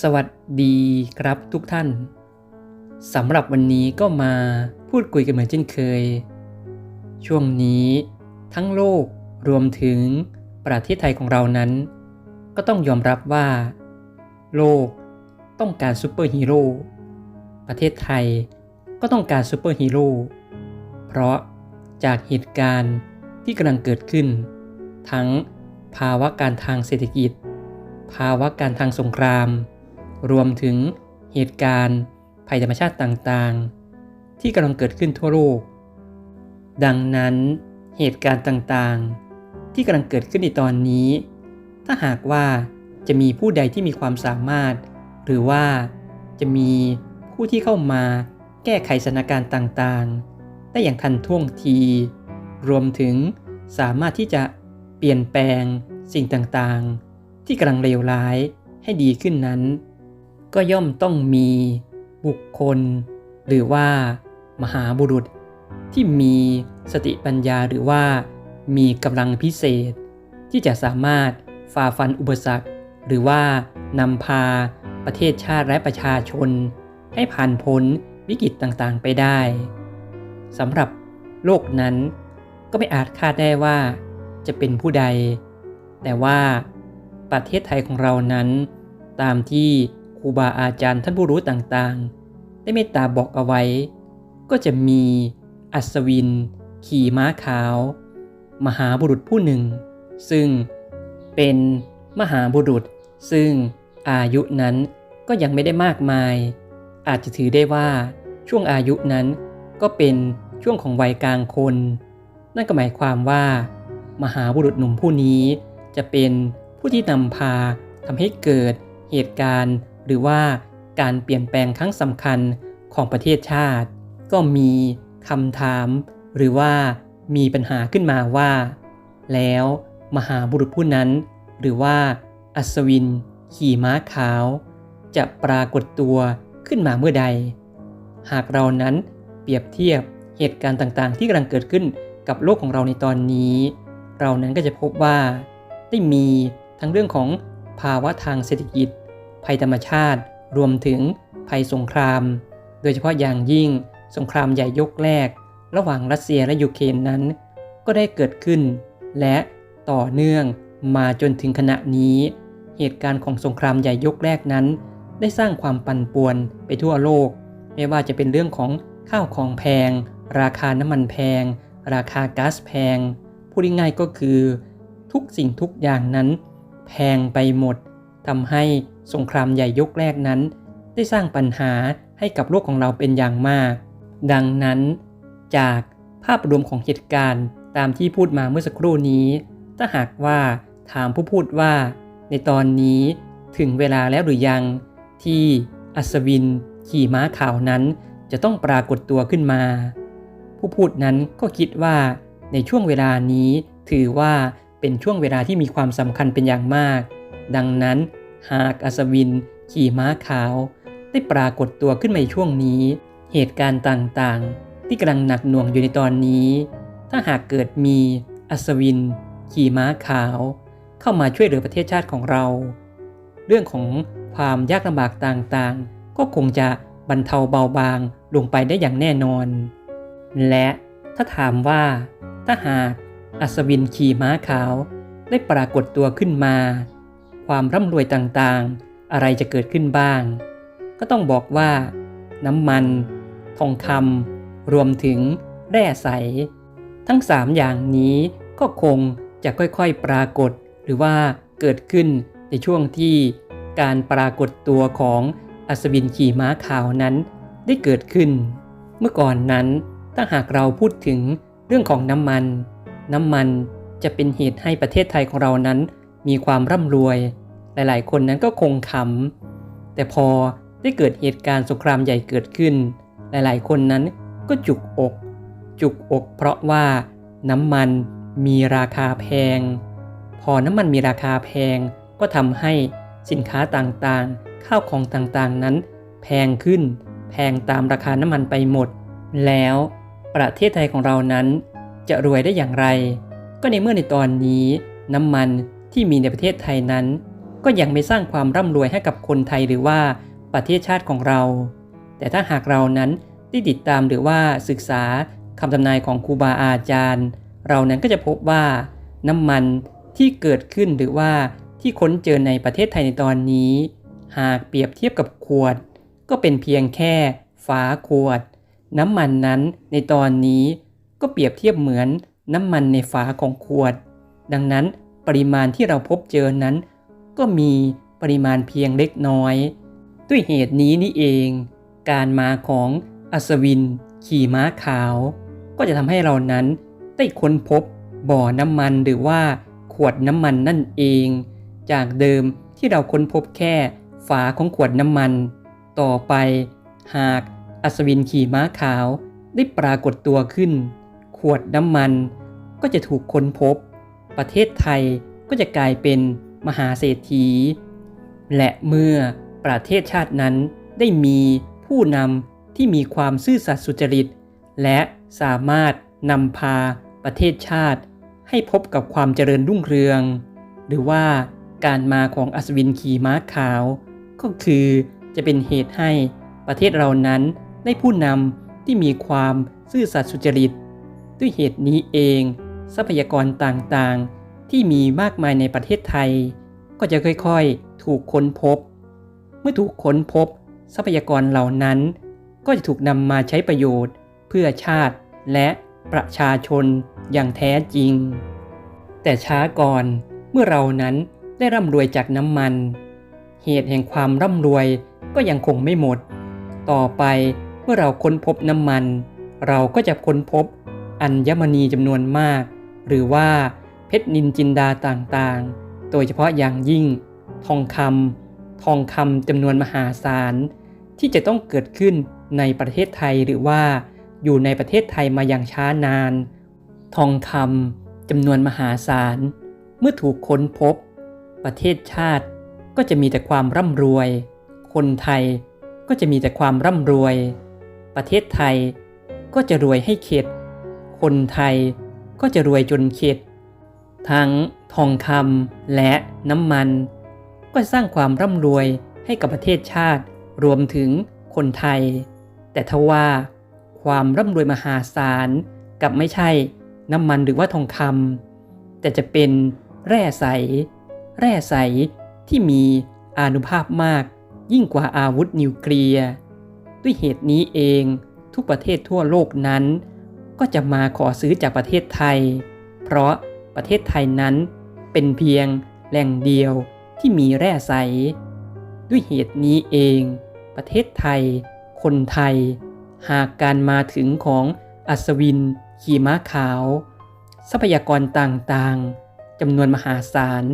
สวัสดีครับทุกท่านสำหรับวันนี้ก็มาพูดคุยกันเหมือนเช่นเคย ช่วงนี้ทั้งโลกรวมถึงประเทศไทยของเรานั้น ก็ต้องยอมรับว่า โลกต้องการซูเปอร์ฮีโร่ประเทศไทยก็ต้องการซูเปอร์ฮีโร่เพราะจากเหตุการณ์ที่กำลังเกิดขึ้น ทั้งภาวะการทางเศรษฐกิจ ภาวะการทางสงคราม รวมถึงเหตุการณ์ ภัยธรรมชาติต่างๆ ที่กำลังเกิดขึ้นทั่วโลก ดังนั้นเหตุการณ์ต่างๆ ที่กำลังเกิดขึ้นในตอนนี้ ถ้าหากว่าจะมีผู้ใดที่มีความสามารถ หรือว่าจะมีผู้ที่เข้ามาแก้ไขสถานการณ์ต่างๆ ได้อย่างทันท่วงที รวมถึงสามารถที่จะเปลี่ยนแปลงสิ่งต่างๆ ที่กำลังเลวร้ายให้ดีขึ้นนั้น ก็ย่อมต้องมีบุคคล หรือว่ามหาบุรุษ ที่มีสติปัญญาหรือว่ามีกำลังพิเศษ ที่จะสามารถฝ่าฟันอุปสรรค หรือว่านำพาประเทศชาติและประชาชน ให้ผ่านพ้นวิกฤตต่างๆไปได้สำหรับโลกนั้นก็ไม่อาจคาดได้ว่าจะเป็นผู้ใด แต่ว่าประเทศไทยของเรานั้น ตามที่ ครูบาอาจารย์ท่านผู้รู้ต่างๆ ได้เมตตาบอกเอาไว้ ก็จะมีอัศวิน ขี่ม้าขาว มหาบุรุษผู้หนึ่ง ซึ่งเป็นมหาบุรุษ ซึ่งอายุนั้นก็ยังไม่ได้มากมาย อาจจะถือได้ว่าช่วงอายุนั้นก็เป็นช่วงของวัยกลางคน นั่นก็หมายความว่า มหาบุรุษหนุ่มผู้นี้จะเป็นผู้ที่นำพาทำให้เกิดเหตุการณ์ หรือว่าการเปลี่ยนแปลงครั้งสำคัญของประเทศชาติ ก็มีคำถาม หรือว่ามีปัญหาขึ้นมาว่า แล้วมหาบุรุษผู้นั้น หรือว่าอัศวิน ขี่ม้าขาว จะปรากฏตัวขึ้นมาเมื่อใด หากเรานั้นเปรียบเทียบเหตุการณ์ต่างๆ ที่กำลังเกิดขึ้นกับโลกของเราในตอนนี้ เรานั้นก็จะพบว่าได้มีทั้งเรื่องของภาวะทางเศรษฐกิจ ภัยธรรมชาติ รวมถึงภัยสงคราม โดยเฉพาะอย่างยิ่งสงครามใหญ่ยกแรก ระหว่างรัสเซียและยูเครนนั้น ก็ได้เกิดขึ้น และต่อเนื่องมาจนถึงขณะนี้ เหตุการณ์ของสงครามใหญ่ยกแรกนั้น ได้สร้างความปั่นป่วนไปทั่วโลก ไม่ว่าจะเป็นเรื่องของข้าวของแพง ราคาน้ำมันแพง ราคาก๊าซแพง พูดง่ายๆก็คือ ทุกสิ่งทุกอย่างนั้น แพงไปหมดทำให้ สงครามใหญ่ยกแรกนั้น ได้สร้างปัญหาให้กับโลกของเราเป็นอย่างมาก ดังนั้น จากภาพรวมของเหตุการณ์ตามที่พูดมาเมื่อสักครู่นี้ ถ้าหากว่าถามผู้พูดว่า ในตอนนี้ถึงเวลาแล้วหรือยัง ที่อัศวิน ขี่ม้าขาวนั้น จะต้องปรากฏตัวขึ้นมา ผู้พูดนั้นก็คิดว่า ในช่วงเวลานี้ถือว่าเป็นช่วงเวลาที่มีความสำคัญเป็นอย่างมาก ดังนั้น หากอัศวิน ขี่ม้าขาว ได้ปรากฏตัวขึ้นมาในช่วงนี้ เหตุการณ์ต่างๆ ที่กำลังหนักหน่วงอยู่ในตอนนี้ ถ้าหากเกิดมีอัศวิน ขี่ม้าขาว เข้ามาช่วยเหลือประเทศชาติของเรา เรื่องของความยากลำบากต่างๆ ก็คงจะบรรเทาเบาบางลงไปได้อย่างแน่นอน และถ้าถามว่า ถ้าหากอัศวินขี่ม้าขาว ได้ปรากฏตัวขึ้นมา ความร่ำรวยต่างๆ อะไรจะเกิดขึ้นบ้าง ก็ต้องบอกว่า น้ำมัน ทองคำรวมถึงแร่ใส ทั้ง3อย่างนี้ก็คงจะค่อยๆปรากฏ หรือว่าเกิดขึ้นในช่วงที่การปรากฏตัวของอัศวินขี่ม้าขาวนั้นได้เกิดขึ้น เมื่อก่อนนั้นถ้าหากเราพูดถึงเรื่องของน้ำมัน น้ำมันจะเป็นเหตุให้ประเทศไทยของเรานั้น มีความร่ำรวย หลายๆ คนนั้นก็คงขำแต่พอได้เกิดเหตุการณ์สงครามใหญ่เกิดขึ้น หลายๆ คนนั้นก็จุกอก จุกอกเพราะว่าน้ำมันมีราคาแพง พอน้ำมันมีราคาแพงก็ทำให้สินค้าต่างๆ ข้าวของต่างๆนั้น แพงขึ้น แพงตามราคาน้ำมันไปหมด แล้วประเทศไทยของเรานั้นจะรวยได้อย่างไร ก็ในเมื่อในตอนนี้น้ำมัน ที่มีในประเทศไทยนั้น ก็ยังไม่สร้างความร่ำรวยให้กับคนไทยหรือว่าประเทศชาติของเรา แต่ถ้าหากเรานั้นได้ติดตามหรือว่าศึกษาคำทำนายของครูบาอาจารย์ เรานั้นก็จะพบว่าน้ำมันที่เกิดขึ้นหรือว่าที่ค้นเจอในประเทศไทยในตอนนี้ หากเปรียบเทียบกับขวด ก็เป็นเพียงแค่ฝาขวด น้ำมันนั้นในตอนนี้ก็เปรียบเทียบเหมือนน้ำมันในฝาของขวด ดังนั้น ปริมาณที่เราพบเจอนั้น ก็มีปริมาณเพียงเล็กน้อย ด้วยเหตุนี้นี่เอง การมาของอัศวิน ขี่ม้าขาว ก็จะทำให้เรานั้นได้ค้นพบบ่อน้ำมันหรือว่าขวดน้ำมันนั่นเอง จากเดิมที่เราค้นพบแค่ฝาของขวดน้ำมัน ต่อไป หากอัศวินขี่ม้าขาวได้ปรากฏตัวขึ้น ขวดน้ำมันก็จะถูกค้นพบ ประเทศไทยก็จะกลายเป็นมหาเศรษฐี และเมื่อประเทศชาตินั้นได้มีผู้นำที่มีความซื่อสัตย์สุจริต และสามารถนำพาประเทศชาติให้พบกับความเจริญรุ่งเรือง หรือว่าการมาของอัศวินขี่ม้าขาว ก็คือจะเป็นเหตุให้ประเทศเรานั้นได้ผู้นำที่มีความซื่อสัตย์สุจริต ด้วยเหตุนี้เอง ทรัพยากรต่างๆ ที่มีมากมายในประเทศไทย ก็จะค่อยๆ ถูกค้นพบ เมื่อถูกค้นพบ ทรัพยากรเหล่านั้น ก็จะถูกนำมาใช้ประโยชน์ เพื่อชาติและประชาชนอย่างแท้จริง แต่ช้าก่อนเมื่อเรานั้นได้ร่ำรวยจากน้ำมัน เหตุแห่งความร่ำรวยก็ยังคงไม่หมด ต่อไปเมื่อเราค้นพบน้ำมัน เราก็จะค้นพบอัญมณีจำนวนมาก หรือว่าเพชรนินจินดาต่างๆ โดยเฉพาะอย่างยิ่ง ทองคำทองคำจำนวนมหาศาล ที่จะต้องเกิดขึ้นในประเทศไทยหรือว่าอยู่ในประเทศไทยมาอย่างช้านาน ทองคำจำนวนมหาศาล เมื่อถูกค้นพบ ประเทศชาติก็จะมีแต่ความร่ำรวย คนไทยก็จะมีแต่ความร่ำรวย ประเทศไทยก็จะรวยให้เข็ด คนไทย ก็จะรวยจนเข็ด ทั้งทองคำและน้ำมัน ก็สร้างความร่ำรวยให้กับประเทศชาติรวมถึงคนไทย แต่ทว่า ความร่ำรวยมหาศาลกับไม่ใช่น้ำมันหรือว่าทองคำแต่จะเป็นแร่ใส แร่ใสที่มีอานุภาพมาก ยิ่งกว่าอาวุธนิวเคลียร์ด้วยเหตุนี้เองทุกประเทศทั่วโลกนั้น ก็จะมาขอซื้อจากประเทศไทย เพราะประเทศไทยนั้นเป็นเพียงแหล่งเดียวที่มีแร่ใส ด้วยเหตุนี้เอง ประเทศไทย คนไทย หากการมาถึงของอัศวิน ขี่ม้าขาว ทรัพยากรต่างๆจำนวนมหาศาล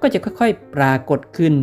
ก็จะค่อยๆปรากฏขึ้น